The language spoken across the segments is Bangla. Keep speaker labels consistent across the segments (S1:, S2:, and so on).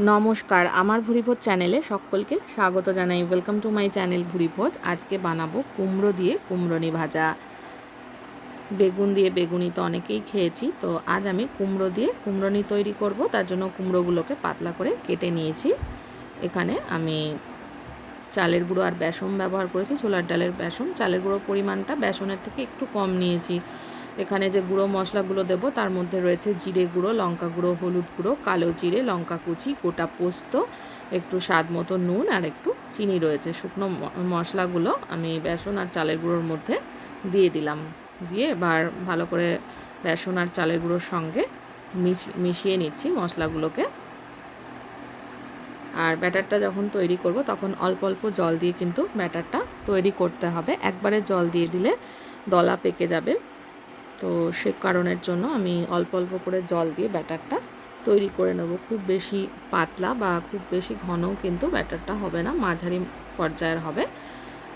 S1: নমস্কার, আমার ভুরিভোজ চ্যানেলে সকলকে স্বাগত জানাই। Welcome to my channel Bhuribhoj. আজকে বানাবো কুমড়ো দিয়ে কুমড়োনি ভাজা। বেগুন দিয়ে বেগুনি তো অনেকেই খেয়েছি, তো আজ আমি কুমড়ো দিয়ে কুমড়োনি তৈরি করব। তার জন্য কুমড়োগুলোকে পাতলা করে কেটে নিয়েছি। এখানে আমি চালের গুঁড়ো আর বেসন ব্যবহার করেছি, ছোলার ডালের বেসন। চালের গুঁড়ো পরিমাণটা বেসনের থেকে একটু কম নিয়েছি। এখানে যে গুঁড়ো মশলাগুলো দেবো, তার মধ্যে রয়েছে জিরে গুঁড়ো, লঙ্কা গুঁড়ো, হলুদ গুঁড়ো, কালো জিরে, লঙ্কা কুচি, গোটা পোস্ত, একটু স্বাদ মতো নুন আর একটু চিনি রয়েছে। শুকনো মশলাগুলো আমি বেসন আর চালের গুঁড়োর মধ্যে দিয়ে দিলাম। দিয়ে এবার ভালো করে বেসন আর চালের গুঁড়োর সঙ্গে মিশিয়ে নিচ্ছি মশলাগুলোকে। আর ব্যাটারটা যখন তৈরি করব, তখন অল্প অল্প জল দিয়ে কিন্তু ব্যাটারটা তৈরি করতে হবে। একবারে জল দিয়ে দিলে দলা পেকে যাবে। তো সে কারণের জন্য আমি অল্প অল্প করে জল দিয়ে ব্যাটারটা তৈরি করে নেব। খুব বেশি পাতলা বা খুব বেশি ঘনও কিন্তু ব্যাটারটা হবে না, মাঝারি পর্যায়ের হবে।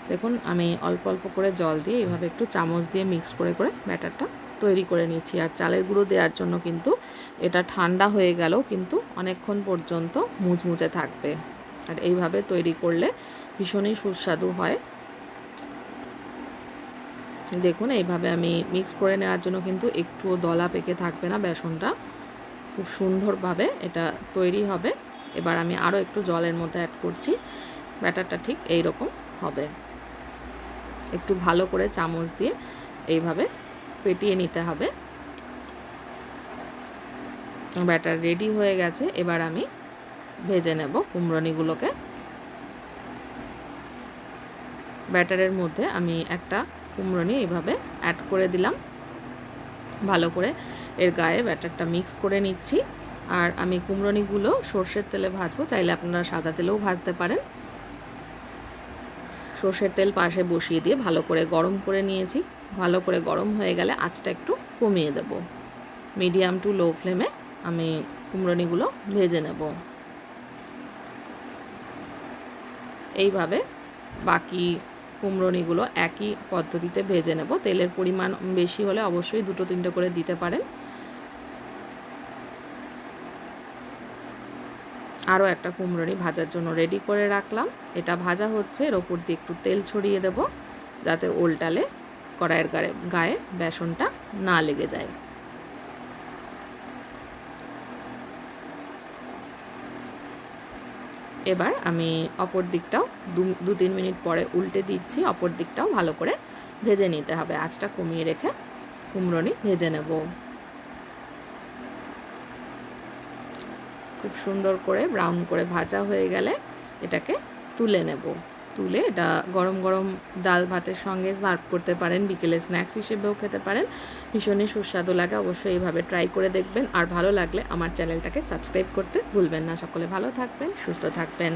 S1: দেখুন, আমি অল্প অল্প করে জল দিয়ে এইভাবে একটু চামচ দিয়ে মিক্স করে করে ব্যাটারটা তৈরি করে নিচ্ছি। আর চালের গুঁড়ো দেওয়ার জন্য কিন্তু এটা ঠান্ডা হয়ে গেলেও কিন্তু অনেকক্ষণ পর্যন্ত মুচমুচে থাকবে। আর এইভাবে তৈরি করলে ভীষণই সুস্বাদু হয়। দেখুন, এইভাবে আমি মিক্স করে নেওয়ার জন্য কিন্তু একটুও দলা পেকে থাকবে না বেসনটা। খুব সুন্দরভাবে এটা তৈরি হবে। এবার আমি আরও একটু জলের মধ্যে অ্যাড করছি। ব্যাটারটা ঠিক এই রকম হবে। একটু ভালো করে চামচ দিয়ে এইভাবে ফেটিয়ে নিতে হবে। ব্যাটার রেডি হয়ে গেছে। এবার আমি ভেজে নেব কুমড়োনিগুলোকে। ব্যাটারের মধ্যে আমি একটা কুমড়োনি এইভাবে অ্যাড করে দিলাম। ভালো করে এর গায়ে ব্যাটারটা মিক্স করে নিচ্ছি। আর আমি কুমড়োনিগুলো সর্ষের তেলে ভাজবো, চাইলে আপনারা সাদা তেলেও ভাজতে পারেন। সর্ষের তেল পাশে বসিয়ে দিয়ে ভালো করে গরম করে নিয়েছি। ভালো করে গরম হয়ে গেলে আঁচটা একটু কমিয়ে দেব। মিডিয়াম টু লো ফ্লেমে আমি কুমড়োনিগুলো ভেজে নেব। এইভাবে বাকি কুমড়োনিগুলো একই পদ্ধতিতে ভেজে নেব। তেলের পরিমাণ বেশি হলে অবশ্যই দুটো তিনটে করে দিতে পারেন। আরও একটা কুমড়োনি ভাজার জন্য রেডি করে রাখলাম। এটা ভাজা হচ্ছে, এর ওপর দিয়ে একটু তেল ছড়িয়ে দেব, যাতে ওল্টালে কড়াইয়ের গায়ে গায়ে বেসনটা না লেগে যায়। এবার আমি অপর দিকটাও দু তিন মিনিট পরে উল্টে দিচ্ছি, অপর দিকটাও ভালো করে ভেজে নিতে হবে। আঁচটা কমিয়ে রেখে কুমড়োনি ভেজে নেব। খুব সুন্দর করে, ব্রাউন করে ভাজা হয়ে গেলে এটাকে তুলে নেব। তুলে এটা গরম গরম ডাল ভাতের সঙ্গে সার্ভ করতে পারেন, বিকেলে স্ন্যাক্স হিসেবেও খেতে পারেন। ভীষণই সুস্বাদু লাগে, অবশ্যই এইভাবে ট্রাই করে দেখবেন। আর ভালো লাগলে আমার চ্যানেলটাকে সাবস্ক্রাইব করতে ভুলবেন না। সকলে ভালো থাকবেন, সুস্থ থাকবেন।